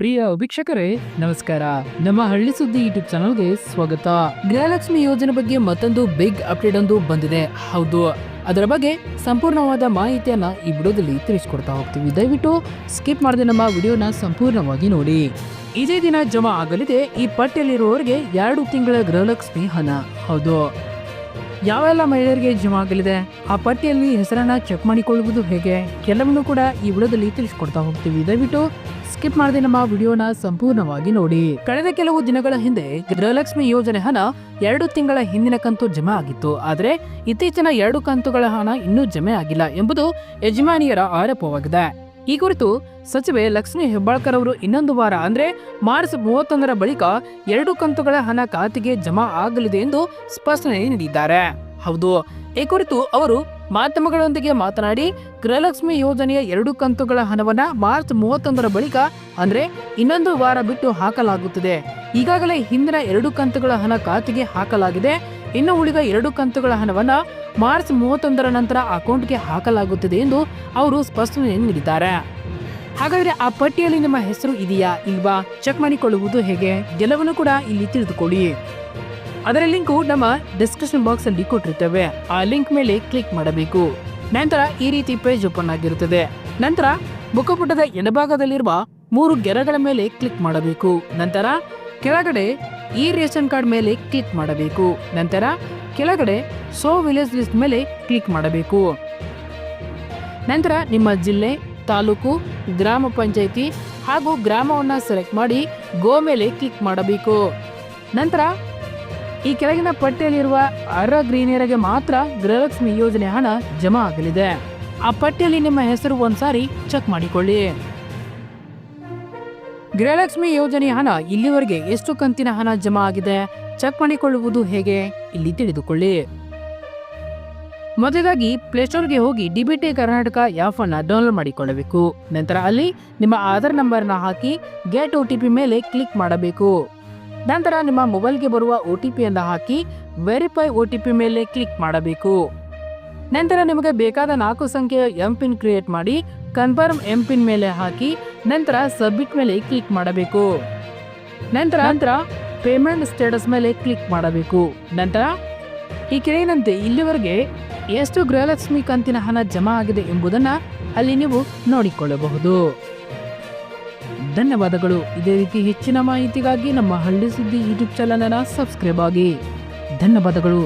ಪ್ರಿಯ ವೀಕ್ಷಕರೇ, ನಮಸ್ಕಾರ. ನಮ್ಮ ಹಳ್ಳಿ ಸುದ್ದಿ ಯೂಟ್ಯೂಬ್ ಚಾನಲ್ಗೆ ಸ್ವಾಗತ. ಗೃಹಲಕ್ಷ್ಮಿ ಯೋಜನೆ ಬಗ್ಗೆ ಮತ್ತೊಂದು ಬಿಗ್ ಅಪ್ಡೇಟ್ ಒಂದು ಬಂದಿದೆ. ಹೌದು, ಅದರ ಬಗ್ಗೆ ಸಂಪೂರ್ಣವಾದ ಮಾಹಿತಿಯನ್ನ ಈ ವಿಡಿಯೋದಲ್ಲಿ ತಿಳಿಸ್ಕೊಡ್ತಾ ಹೋಗ್ತೀವಿ. ದಯವಿಟ್ಟು ಸ್ಕಿಪ್ ಮಾಡದೆ ನಮ್ಮ ವಿಡಿಯೋನ ಸಂಪೂರ್ಣವಾಗಿ ನೋಡಿ. ಇದೇ ದಿನ ಜಮಾ ಆಗಲಿದೆ. ಈ ಪಟ್ಟಿಯಲ್ಲಿರುವವರಿಗೆ ಎರಡು ತಿಂಗಳ ಗೃಹಲಕ್ಷ್ಮಿ ಹಣ. ಹೌದು ಯಾವೆಲ್ಲ ಮಹಿಳೆಯರಿಗೆ ಜಮ ಆಗಲಿದೆ? ಆ ಪಟ್ಟಿಯಲ್ಲಿ ಹೆಸರನ್ನ ಚೆಕ್ ಮಾಡಿಕೊಳ್ಳುವುದು ಹೇಗೆ? ಕೆಲವನ್ನು ಕೂಡ ಈ ವಿಡಿಯೋದಲ್ಲಿ ತಿಳಿಸ್ಕೊಡ್ತಾ ಹೋಗ್ತೀವಿ. ದಯವಿಟ್ಟು ಸ್ಕಿಪ್ ಮಾಡದೆ ನಮ್ಮ ವಿಡಿಯೋನ ಸಂಪೂರ್ಣವಾಗಿ ನೋಡಿ. ಕಳೆದ ಕೆಲವು ದಿನಗಳ ಹಿಂದೆ ಗೃಹಲಕ್ಷ್ಮಿ ಯೋಜನೆ ಹಣ ಎರಡು ತಿಂಗಳ ಹಿಂದಿನ ಕಂತು ಜಮಾ ಆಗಿತ್ತು. ಆದರೆ ಇತ್ತೀಚಿನ ಎರಡು ಕಂತುಗಳ ಹಣ ಇನ್ನೂ ಜಮೆ ಆಗಿಲ್ಲ ಎಂಬುದು ಯಜಮಾನಿಯರ ಆರೋಪವಾಗಿದೆ. ಈ ಕುರಿತು ಸಚಿವೆ ಲಕ್ಷ್ಮಿ ಹೆಬ್ಬಾಳ್ಕರ್ ಅವರು ಇನ್ನೊಂದು ವಾರ, ಅಂದ್ರೆ ಮಾರ್ಚ್ ಮೂವತ್ತೊಂದರ ಬಳಿಕ ಎರಡು ಕಂತುಗಳ ಹಣ ಖಾತೆಗೆ ಜಮಾ ಆಗಲಿದೆ ಎಂದು ಸ್ಪಷ್ಟನೆ ನೀಡಿದ್ದಾರೆ. ಹೌದು, ಈ ಕುರಿತು ಅವರು ಮಾಧ್ಯಮಗಳೊಂದಿಗೆ ಮಾತನಾಡಿ, ಗೃಹಲಕ್ಷ್ಮಿ ಯೋಜನೆಯ ಎರಡು ಕಂತುಗಳ ಹಣವನ್ನ ಮಾರ್ಚ್ ಮೂವತ್ತೊಂದರ ಬಳಿಕ, ಅಂದ್ರೆ ಇನ್ನೊಂದು ವಾರ ಬಿಟ್ಟು ಹಾಕಲಾಗುತ್ತದೆ. ಈಗಾಗಲೇ ಹಿಂದಿನ ಎರಡು ಕಂತುಗಳ ಹಣ ಖಾತೆಗೆ ಹಾಕಲಾಗಿದೆ. ಇನ್ನು ಉಳಿದ ಎರಡು ಕಂತುಗಳ ಹಣವನ್ನ ಮಾರ್ಚ್ ಮೂವತ್ತೊಂದರ ನಂತರ ಅಕೌಂಟ್ಗೆ ಹಾಕಲಾಗುತ್ತದೆ ಎಂದು ಅವರು ಸ್ಪಷ್ಟನೆ ನೀಡಿದ್ದಾರೆ. ಹಾಗಾದರೆ ಆ ಪಟ್ಟಿಯಲ್ಲಿ ನಿಮ್ಮ ಹೆಸರು ಇದೆಯಾ ಇಲ್ವಾ? ಚೆಕ್ ಮಾಡಿಕೊಳ್ಳುವುದು ಹೇಗೆ? ಎಲ್ಲವನ್ನೂ ಕೂಡ ಇಲ್ಲಿ ತಿಳಿದುಕೊಳ್ಳಿ. ಅದರ ಲಿಂಕು ನಮ್ಮ ಡಿಸ್ಕ್ರಿಪ್ಷನ್ ಬಾಕ್ಸ್ ಅಲ್ಲಿ ಕೊಟ್ಟಿರ್ತೇವೆ ಆ ಲಿಂಕ್ ಮೇಲೆ ಕ್ಲಿಕ್ ಮಾಡಬೇಕು. ನಂತರ ಈ ರೀತಿ ಪೇಜ್ ಓಪನ್ ಆಗಿರುತ್ತದೆ. ನಂತರ ಮುಖಪುಟದ ಎಡಭಾಗದಲ್ಲಿರುವ ಮೂರು ಗೆರೆಗಳ ಮೇಲೆ ಕ್ಲಿಕ್ ಮಾಡಬೇಕು. ನಂತರ ಕೆಳಗಡೆ ಈ ರೇಷನ್ ಕಾರ್ಡ್ ಮೇಲೆ ಕ್ಲಿಕ್ ಮಾಡಬೇಕು. ನಂತರ ಕೆಳಗಡೆ ಸೋ ವಿಲೇಜ್ ಲಿಸ್ಟ್ ಮೇಲೆ ಕ್ಲಿಕ್ ಮಾಡಬೇಕು. ನಂತರ ನಿಮ್ಮ ಜಿಲ್ಲೆ, ತಾಲೂಕು, ಗ್ರಾಮ ಪಂಚಾಯಿತಿ ಹಾಗೂ ಗ್ರಾಮವನ್ನು ಸೆಲೆಕ್ಟ್ ಮಾಡಿ ಗೋ ಮೇಲೆ ಕ್ಲಿಕ್ ಮಾಡಬೇಕು. ನಂತರ ಈ ಕೆಳಗಿನ ಪಟ್ಟಿಯಲ್ಲಿರುವ ಅರ ಗೃಹಿಣಿಯರಿಗೆ ಮಾತ್ರ ಗೃಹಲಕ್ಷ್ಮಿ ಯೋಜನೆ ಹಣ ಜಮಾ ಆಗಲಿದೆ. ಆ ಪಟ್ಟಿಯಲ್ಲಿ ನಿಮ್ಮ ಹೆಸರು ಒಂದ್ಸಾರಿ ಚೆಕ್ ಮಾಡಿಕೊಳ್ಳಿ. ಗೃಹಲಕ್ಷ್ಮಿ ಯೋಜನೆ ಹಣ ಇಲ್ಲಿವರೆಗೆ ಎಷ್ಟು ಕಂತಿನ ಹಣ ಜಮಾ ಆಗಿದೆ? ಚೆಕ್ ಮಾಡಿಕೊಳ್ಳುವುದು ಹೇಗೆ? ಇಲ್ಲಿ ತಿಳಿದುಕೊಳ್ಳಿ. ಮೊದಲಾಗಿ ಪ್ಲೇಸ್ಟೋರ್ಗೆ ಹೋಗಿ ಡಿಬಿಟಿ ಕರ್ನಾಟಕ ಆ್ಯಪ್ ಅನ್ನು ಡೌನ್ಲೋಡ್ ಮಾಡಿಕೊಳ್ಳಬೇಕು. ನಂತರ ಅಲ್ಲಿ ನಿಮ್ಮ ಆಧಾರ್ ನಂಬರ್ನ ಹಾಕಿ ಗೆಟ್ ಒ ಟಿ ಪಿ ಮೇಲೆ ಕ್ಲಿಕ್ ಮಾಡಬೇಕು. ನಂತರ ನಿಮ್ಮ ಮೊಬೈಲ್ಗೆ ಬರುವ ಒ ಟಿ ಪಿಯನ್ನು ಹಾಕಿ ವೆರಿಫೈ ಒ ಟಿ ಪಿ ಮೇಲೆ ಕ್ಲಿಕ್ ಮಾಡಬೇಕು. ನಂತರ ನಿಮಗೆ ಬೇಕಾದ ನಾಲ್ಕು ಸಂಖ್ಯೆಯ ಎಂ ಪಿನ್ ಕ್ರಿಯೇಟ್ ಮಾಡಿ ಕನ್ಫರ್ಮ್ ಎಂ ಪಿನ್ ಮೇಲೆ ಹಾಕಿ ನಂತರ ಸಬ್ಮಿಟ್ ಮೇಲೆ ಕ್ಲಿಕ್ ಮಾಡಬೇಕು. ನಂತರ ನಂತರ ಪೇಮೆಂಟ್ ಸ್ಟೇಟಸ್ ಮೇಲೆ ಕ್ಲಿಕ್ ಮಾಡಬೇಕು. ನಂತರ ಈ ಕೆಳಗಿನಂತೆ ಇಲ್ಲಿವರೆಗೆ ಎಷ್ಟು ಗೃಹಲಕ್ಷ್ಮಿ ಕಂತಿನ ಹಣ ಜಮಾ ಆಗಿದೆ ಎಂಬುದನ್ನು ಅಲ್ಲಿ ನೀವು ನೋಡಿಕೊಳ್ಳಬಹುದು. ಧನ್ಯವಾದಗಳು. ಇದೇ ರೀತಿ ಹೆಚ್ಚಿನ ಮಾಹಿತಿಗಾಗಿ ನಮ್ಮ ಹಳ್ಳಿ ಸುದ್ದಿ ಯೂಟ್ಯೂಬ್ ಚಾನಲ್ ಅನ್ನ ಸಬ್ಸ್ಕ್ರೈಬ್ ಆಗಿ. ಧನ್ಯವಾದಗಳು.